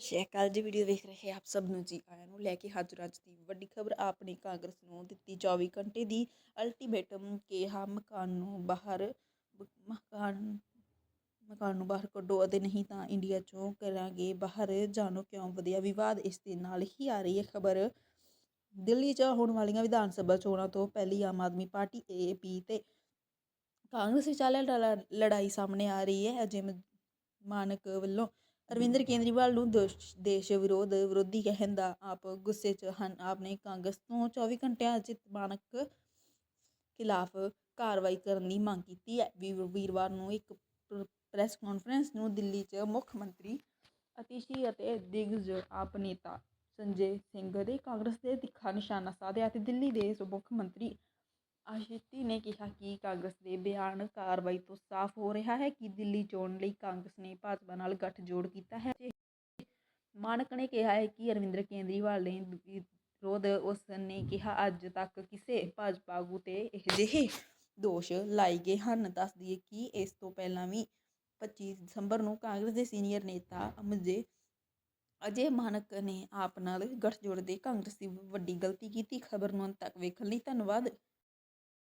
ਸ਼੍ਰੀ ਅਕਾਲ ਜੀ ਵੀਡੀਓ ਵੇਖ ਰਹੇ ਆਪ ਸਭ ਨੂੰ ਜੀ। ਆਇਆਂ ਨੂੰ ਲੈ ਕੇ ਹਾਜ਼ਰ ਅੱਜ ਦੀ ਵੱਡੀ ਖਬਰ ਆਪ ਕਾਂਗਰਸ ਨੂੰ ਦਿੱਤੀ 24 ਘੰਟੇ ਦੀ ਅਲਟੀਮੇਟਮ ਕਿਹਾ ਮਕਾਨ ਨੂੰ ਬਾਹਰ, ਮਕਾਨ ਮਕਾਨ ਨੂੰ ਬਾਹਰ ਕੱਢੋ ਅਤੇ ਨਹੀਂ ਤਾਂ ਇੰਡੀਆ ਚੋਂ ਕਰਾਂਗੇ ਬਾਹਰ। ਜਾਣੋ ਕਿਉਂ ਵਧਿਆ ਵਿਵਾਦ? ਇਸ ਦੇ ਨਾਲ ਹੀ ਆ ਰਹੀ ਹੈ ਖਬਰ। ਦਿੱਲੀ 'ਚ ਹੋਣ ਵਾਲੀਆਂ ਵਿਧਾਨ ਸਭਾ ਚੋਣਾਂ ਤੋਂ ਪਹਿਲੀ ਆਮ ਆਦਮੀ ਪਾਰਟੀ ਏਪੀ ਤੇ ਕਾਂਗਰਸ ਵਿਚਾਲੇ ਲੜਾਈ ਸਾਹਮਣੇ ਆ ਰਹੀ ਹੈ। ਅਜੇ ਮਾਨਕ ਵੱਲੋਂ ਅਰਵਿੰਦਰ ਕੇਜਰੀਵਾਲ ਨੂੰ ਦੋਸ਼- ਦੇਸ਼ ਵਿਰੋਧ ਵਿਰੋਧੀ ਕਹਿਣ ਦਾ ਆਪ ਗੁੱਸੇ 'ਚ ਹਨ। ਆਪ ਨੇ ਕਾਂਗਰਸ ਤੋਂ 24 ਘੰਟਿਆਂ 'ਚ ਮਾਨਕ ਖਿਲਾਫ ਕਾਰਵਾਈ ਕਰਨ ਦੀ ਮੰਗ ਕੀਤੀ ਹੈ। ਵੀਰ- ਵੀਰਵਾਰ ਨੂੰ ਇੱਕ ਪ੍ਰ- ਪ੍ਰੈਸ ਕਾਨਫਰੰਸ ਨੂੰ ਦਿੱਲੀ 'ਚ ਮੁੱਖ ਮੰਤਰੀ ਅਤੀਸ਼ੀ ਅਤੇ ਦਿਗਜ ਆਪ ਨੇਤਾ ਸੰਜੇ ਸਿੰਘ ਦੇ ਕਾਂਗਰਸ ਦੇ ਤਿੱਖਾ ਨਿਸ਼ਾਨਾ ਸਾਧਿਆ ਅਤੇ ਦਿੱਲੀ ਦੇ ਉਪ ਮੁੱਖ ਮੰਤਰੀ ਆਸ਼ਿਤੀ ਨੇ ਕਿਹਾ ਕਿ ਕਾਂਗਰਸ ਦੇ ਬਿਆਨ ਕਾਰਵਾਈ ਤੋਂ ਸਾਫ਼ ਹੋ ਰਿਹਾ ਹੈ ਕਿ ਦਿੱਲੀ ਚੋਣ ਲਈ ਕਾਂਗਰਸ ਨੇ ਭਾਜਪਾ ਨਾਲ ਗੱਠਜੋੜ ਕੀਤਾ ਹੈ। ਮਾਨਕ ਨੇ ਕਿਹਾ ਹੈ ਕਿ ਅਰਵਿੰਦਰ ਕੇਜਰੀਵਾਲ ਨੇ ਵਿਰੋਧ ਉਸ ਨੇ ਕਿਹਾ, ਅੱਜ ਤੱਕ ਕਿਸੇ ਭਾਜਪਾ ਆਗੂ ਤੇ ਅਜਿਹੇ ਦੋਸ਼ ਲਾਏ ਗਏ ਹਨ। ਦੱਸ ਦਈਏ ਕਿ ਇਸ ਤੋਂ ਪਹਿਲਾਂ ਵੀ 25 ਦਸੰਬਰ ਨੂੰ ਕਾਂਗਰਸ ਦੇ ਸੀਨੀਅਰ ਨੇਤਾ ਅਮਜੇ ਅਜੇ ਮਾਨਕ ਨੇ ਆਪ ਨਾਲ ਗੱਠਜੋੜ ਦੇ ਕਾਂਗਰਸ ਦੀ ਵੱਡੀ ਗਲਤੀ ਕੀਤੀ। ਖਬਰ ਨੂੰ ਅੰਤ ਤੱਕ ਵੇਖਣ ਲਈ ਧੰਨਵਾਦ।